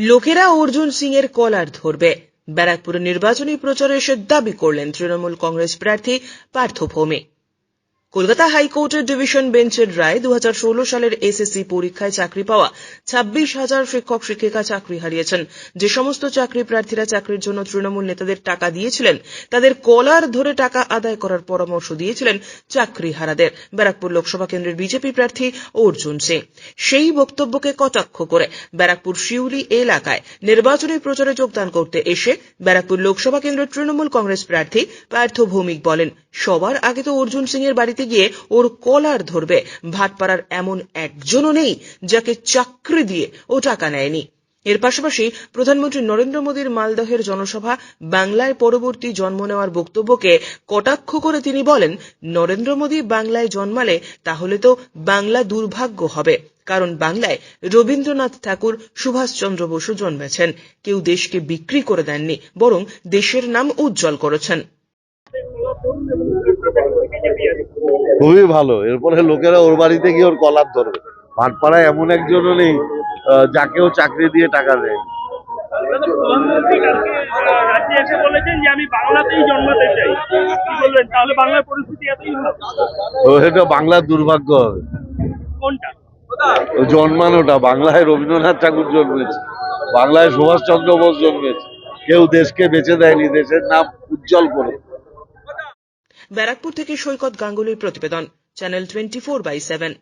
লোকেরা অর্জুন সিং এর কলার ধরবে। ব্যারাকপুরে নির্বাচনী প্রচারে এসে দাবি করলেন তৃণমূল কংগ্রেস প্রার্থী পার্থ ভৌমিক। কলকাতা হাইকোর্টের ডিভিশন বেঞ্চের রায় দু হাজার ষোলো সালের এসএসসি পরীক্ষায় চাকরি পাওয়া ছাব্বিশ হাজার শিক্ষক শিক্ষিকা চাকরি হারিয়েছেন। যে সমস্ত চাকরি প্রার্থীরা চাকরির জন্য তৃণমূল নেতাদের টাকা দিয়েছিলেন, তাদের কলার ধরে টাকা আদায় করার পরামর্শ দিয়েছিলেন চাকরি হারাদের। ব্যারাকপুর লোকসভা কেন্দ্রের বিজেপি প্রার্থী অর্জুন সিং। সেই বক্তব্যকে কটাক্ষ করে ব্যারাকপুর শিউলি এলাকায় নির্বাচনী প্রচারে যোগদান করতে এসে ব্যারাকপুর লোকসভা কেন্দ্রের তৃণমূল কংগ্রেস প্রার্থী পার্থ ভৌমিক বলেন, সবার আগে তো অর্জুন সিং এর বাড়িতে গিয়ে ওর কলার ধরবে। ভাটপাড়ার এমন একজনও নেই যাকে চাকরি দিয়ে ও টাকা নেয়নি। এর পাশাপাশি প্রধানমন্ত্রী নরেন্দ্র মোদীর মালদহের জনসভা বাংলায় পরবর্তী জন্ম নেওয়ার বক্তব্যকে কটাক্ষ করে তিনি বলেন, নরেন্দ্র মোদী বাংলায় জন্মালে তাহলে তো বাংলা দুর্ভাগ্য হবে। কারণ বাংলায় রবীন্দ্রনাথ ঠাকুর, সুভাষচন্দ্র বসু জন্মেছেন। কেউ দেশকে বিক্রি করে দেননি, বরং দেশের নাম উজ্জ্বল করেছেন। খুবই ভালো। এরপরে লোকেরা ওর বাড়িতে গিয়ে ওর কলার ধরবে। ভাটপাড়ায় এমন একজনও নেই যাকেও চাকরি দিয়ে টাকা দেয়। এটা বাংলার দুর্ভাগ্য হবে। জন্মানোটা। বাংলায় রবীন্দ্রনাথ ঠাকুর জন্মেছে। বাংলায় সুভাষচন্দ্র বোস জন্মেছে। কেউ দেশকে বেঁচে দেয়নি দেশের নাম উজ্জ্বল করে। ব্যারাকপুর থেকে সৈকত গাঙ্গুলির প্রতিবেদন channel twenty four by seven